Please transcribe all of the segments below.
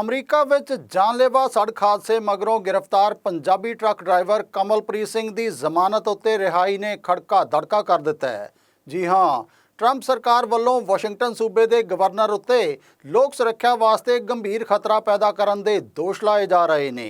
America ਵਿੱਚ ਜਾਨਲੇਵਾ ਸੜਕ ਹਾਦਸੇ ਮਗਰੋਂ ਗ੍ਰਿਫਤਾਰ ਪੰਜਾਬੀ ਟਰੱਕ ਡਰਾਈਵਰ ਕਮਲਪ੍ਰੀਤ ਸਿੰਘ ਦੀ ਜ਼ਮਾਨਤ ਉੱਤੇ ਰਿਹਾਈ ਨੇ ਖੜਕਾ ਦੜਕਾ ਕਰ ਦਿੱਤਾ ਹੈ। ਜੀ ਹਾਂ, ਟਰੰਪ ਸਰਕਾਰ ਵੱਲੋਂ ਵਾਸ਼ਿੰਗਟਨ ਸੂਬੇ ਦੇ ਗਵਰਨਰ ਉੱਤੇ ਲੋਕ ਸੁਰੱਖਿਆ ਵਾਸਤੇ ਗੰਭੀਰ ਖਤਰਾ ਪੈਦਾ ਕਰਨ ਦੇ ਦੋਸ਼ ਲਾਏ ਜਾ ਰਹੇ ਨੇ।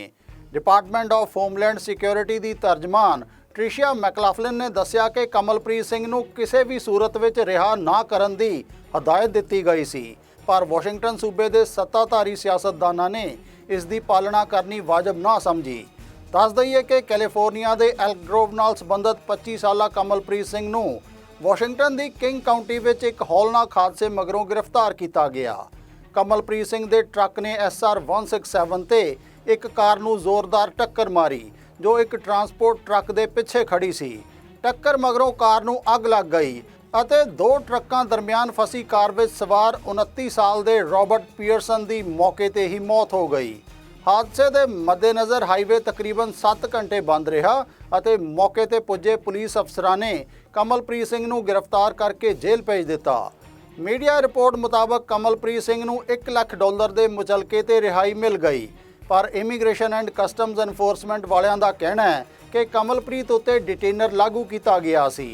ਡਿਪਾਰਟਮੈਂਟ ਆਫ ਹੋਮਲੈਂਡ ਸਿਕਿਉਰਿਟੀ ਦੀ ਤਰਜਮਾਨ ਟ੍ਰਿਸ਼ੀਆ ਮੈਕਲਾਫਲਿਨ ਨੇ ਦੱਸਿਆ ਕਿ ਕਮਲਪ੍ਰੀਤ ਸਿੰਘ ਨੂੰ ਕਿਸੇ ਵੀ ਸੂਰਤ ਵਿੱਚ ਰਿਹਾ ਨਾ ਕਰਨ ਦੀ ਹਦਾਇਤ ਦਿੱਤੀ ਗਈ ਸੀ। ਪਰ ਵਾਸ਼ਿੰਗਟਨ ਸੂਬੇ ਦੇ ਸੱਤਾਧਾਰੀ ਸਿਆਸਤਦਾਨਾਂ ਨੇ ਇਸ ਦੀ ਪਾਲਣਾ ਕਰਨੀ ਵਾਜਬ ਨਾ ਸਮਝੀ। ਦੱਸ ਦਈਏ ਕਿ ਕੈਲੀਫੋਰਨੀਆ ਦੇ ਐਲਕ ਗਰੋਵ ਨਾਲ ਸੰਬੰਧਿਤ 25 ਸਾਲਾ ਕਮਲਪ੍ਰੀਤ ਸਿੰਘ ਨੂੰ ਵਾਸ਼ਿੰਗਟਨ ਦੀ ਕਿੰਗ ਕਾਉਂਟੀ ਵਿੱਚ ਇੱਕ ਹੌਲਨਾਕ ਹਾਦਸੇ ਮਗਰੋਂ ਗ੍ਰਿਫਤਾਰ ਕੀਤਾ ਗਿਆ। ਕਮਲਪ੍ਰੀਤ ਸਿੰਘ ਦੇ ਟਰੱਕ ਨੇ SR 167 ਤੇ ਇੱਕ ਕਾਰ ਨੂੰ ਜ਼ੋਰਦਾਰ ਟੱਕਰ ਮਾਰੀ, ਜੋ ਇੱਕ ਟਰਾਂਸਪੋਰਟ ਟਰੱਕ ਦੇ ਪਿੱਛੇ ਖੜੀ ਸੀ। ਟੱਕਰ ਮਗਰੋਂ ਕਾਰ ਨੂੰ ਅੱਗ ਲੱਗ ਗਈ ਅਤੇ ਦੋ ਟਰੱਕਾਂ ਦਰਮਿਆਨ ਫਸੀ ਕਾਰ ਵਿੱਚ ਸਵਾਰ 29 ਸਾਲ ਦੇ ਰਾਬਰਟ ਪੀਅਰਸਨ ਦੀ ਮੌਕੇ ਤੇ ਹੀ ਮੌਤ ਹੋ ਗਈ। ਹਾਦਸੇ ਦੇ ਮੱਦੇਨਜ਼ਰ ਹਾਈਵੇ ਤਕਰੀਬਨ 7 ਘੰਟੇ ਬੰਦ ਰਿਹਾ ਅਤੇ ਮੌਕੇ ਤੇ ਪੁੱਜੇ ਪੁਲਿਸ ਅਫਸਰਾਂ ਨੇ ਕਮਲਪ੍ਰੀਤ ਸਿੰਘ ਨੂੰ ਗ੍ਰਿਫਤਾਰ ਕਰਕੇ ਜੇਲ੍ਹ ਭੇਜ ਦਿੱਤਾ। ਮੀਡੀਆ ਰਿਪੋਰਟ ਮੁਤਾਬਕ ਕਮਲਪ੍ਰੀਤ ਸਿੰਘ ਨੂੰ 1 ਲੱਖ ਡਾਲਰ ਦੇ ਮੁਚਲਕੇ ਤੇ ਰਿਹਾਈ ਮਿਲ ਗਈ। ਪਰ ਇਮੀਗ੍ਰੇਸ਼ਨ ਐਂਡ ਕਸਟਮਜ਼ ਐਨਫੋਰਸਮੈਂਟ ਵਾਲਿਆਂ ਦਾ ਕਹਿਣਾ ਹੈ ਕਿ ਕਮਲਪ੍ਰੀਤ ਉੱਤੇ ਡਿਟੇਨਰ ਲਾਗੂ ਕੀਤਾ ਗਿਆ ਸੀ।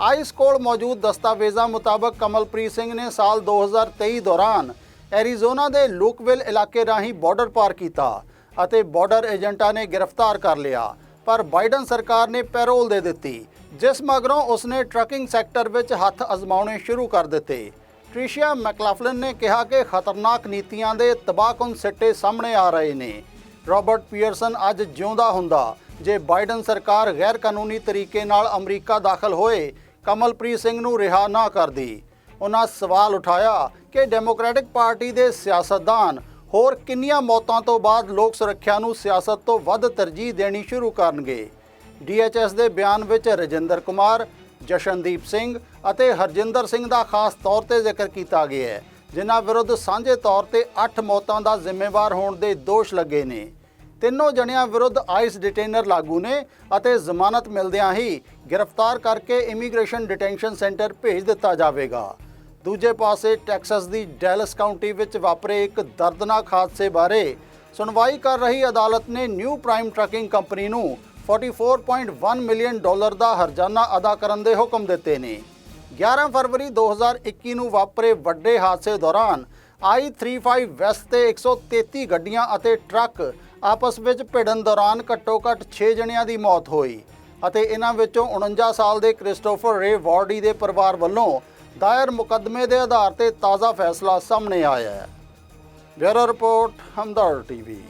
ਆਈਸ ਕੋਲ ਮੌਜੂਦ ਦਸਤਾਵੇਜ਼ਾਂ ਮੁਤਾਬਕ ਕਮਲਪ੍ਰੀਤ ਸਿੰਘ ਨੇ ਸਾਲ 2023 ਦੌਰਾਨ ਐਰੀਜ਼ੋਨਾ ਦੇ ਲੂਕਵਿਲ ਇਲਾਕੇ ਰਾਹੀਂ ਬਾਰਡਰ ਪਾਰ ਕੀਤਾ ਅਤੇ ਬਾਰਡਰ ਏਜੰਟਾਂ ਨੇ ਗ੍ਰਿਫਤਾਰ ਕਰ ਲਿਆ, ਪਰ ਬਾਈਡਨ ਸਰਕਾਰ ਨੇ ਪੈਰੋਲ ਦੇ ਦਿੱਤੀ, ਜਿਸ ਮਗਰੋਂ ਉਸਨੇ ਟਰੱਕਿੰਗ ਸੈਕਟਰ ਵਿੱਚ ਹੱਥ ਅਜ਼ਮਾਉਣੇ ਸ਼ੁਰੂ ਕਰ ਦਿੱਤੇ। ਟ੍ਰਿਸ਼ੀਆ ਮੈਕਲਾਫਲਨ ਨੇ ਕਿਹਾ ਕਿ ਖਤਰਨਾਕ ਨੀਤੀਆਂ ਦੇ ਤਬਾਹਕੁਨ ਸਿੱਟੇ ਸਾਹਮਣੇ ਆ ਰਹੇ ਨੇ। ਰਾਬਰਟ ਪੀਅਰਸਨ ਅੱਜ ਜਿਉਂਦਾ ਹੁੰਦਾ ਜੇ ਬਾਈਡਨ ਸਰਕਾਰ ਗੈਰ ਕਾਨੂੰਨੀ ਤਰੀਕੇ ਨਾਲ ਅਮਰੀਕਾ ਦਾਖਲ ਹੋਏ, ਕਮਲਪ੍ਰੀਤ ਸਿੰਘ ਨੂੰ ਰਿਹਾ ਨਾ ਕਰਦੀ। ਉਹਨਾਂ ਸਵਾਲ ਉਠਾਇਆ ਕਿ ਡੈਮੋਕ੍ਰੈਟਿਕ ਪਾਰਟੀ ਦੇ ਸਿਆਸਤਦਾਨ ਹੋਰ ਕਿੰਨੀਆਂ ਮੌਤਾਂ ਤੋਂ ਬਾਅਦ ਲੋਕ ਸੁਰੱਖਿਆ ਨੂੰ ਸਿਆਸਤ ਤੋਂ ਵੱਧ ਤਰਜੀਹ ਦੇਣੀ ਸ਼ੁਰੂ ਕਰਨਗੇ? ਡੀਐਚਐਸ ਦੇ ਬਿਆਨ ਵਿੱਚ ਰਜਿੰਦਰ ਕੁਮਾਰ, ਜਸ਼ਨਦੀਪ ਸਿੰਘ ਅਤੇ ਹਰਜਿੰਦਰ ਸਿੰਘ ਦਾ ਖਾਸ ਤੌਰ ਤੇ ਜ਼ਿਕਰ ਕੀਤਾ ਗਿਆ ਹੈ, ਜਿਨ੍ਹਾਂ ਵਿਰੁੱਧ ਸਾਂਝੇ ਤੌਰ ਤੇ 8 ਮੌਤਾਂ ਦਾ ਜ਼ਿੰਮੇਵਾਰ ਹੋਣ ਦੇ ਦੋਸ਼ ਲੱਗੇ ਨੇ। ਤਿੰਨੋਂ ਜਣਿਆਂ ਵਿਰੁੱਧ ਆਈਸ ਡਿਟੇਨਰ ਲਾਗੂ ਨੇ ਅਤੇ ਜ਼ਮਾਨਤ ਮਿਲਦਿਆਂ ਹੀ ਗ੍ਰਿਫਤਾਰ ਕਰਕੇ ਇਮੀਗ੍ਰੇਸ਼ਨ ਡਿਟੈਂਸ਼ਨ ਸੈਂਟਰ ਭੇਜ ਦਿੱਤਾ ਜਾਵੇਗਾ। ਦੂਜੇ ਪਾਸੇ ਟੈਕਸਸ ਦੀ ਡੈਲਸ ਕਾਉਂਟੀ ਵਿੱਚ ਵਾਪਰੇ ਇੱਕ ਦਰਦਨਾਕ ਹਾਦਸੇ ਬਾਰੇ ਸੁਣਵਾਈ ਕਰ ਰਹੀ ਅਦਾਲਤ ਨੇ ਨਿਊ ਪ੍ਰਾਈਮ ਟਰੱਕਿੰਗ ਕੰਪਨੀ ਨੂੰ 44.1 ਮਿਲੀਅਨ ਡਾਲਰ ਦਾ ਹਰਜਾਨਾ ਅਦਾ ਕਰਨ ਦੇ ਹੁਕਮ ਦਿੱਤੇ ਨੇ। 11 ਫਰਵਰੀ 2021 ਨੂੰ ਵਾਪਰੇ ਵੱਡੇ ਹਾਦਸੇ ਦੌਰਾਨ I35 ਵੈਸਟ ਤੇ 133 ਗੱਡੀਆਂ ਅਤੇ ਟਰੱਕ ਆਪਸ ਵਿੱਚ ਭਿੜਨ ਦੌਰਾਨ ਘੱਟੋ-ਘੱਟ 6 ਜਣਿਆਂ ਦੀ ਮੌਤ ਹੋਈ ਅਤੇ ਇਹਨਾਂ ਵਿੱਚੋਂ 49 ਸਾਲ ਦੇ ਕ੍ਰਿਸਟੋਫਰ ਰੇ ਵਾਰਡੀ ਦੇ ਪਰਿਵਾਰ ਵੱਲੋਂ ਦਾਇਰ ਮੁਕੱਦਮੇ ਦੇ ਆਧਾਰ ਤੇ ਤਾਜ਼ਾ ਫੈਸਲਾ ਸਾਹਮਣੇ ਆਇਆ ਹੈ। Bureau report Hamdard TV.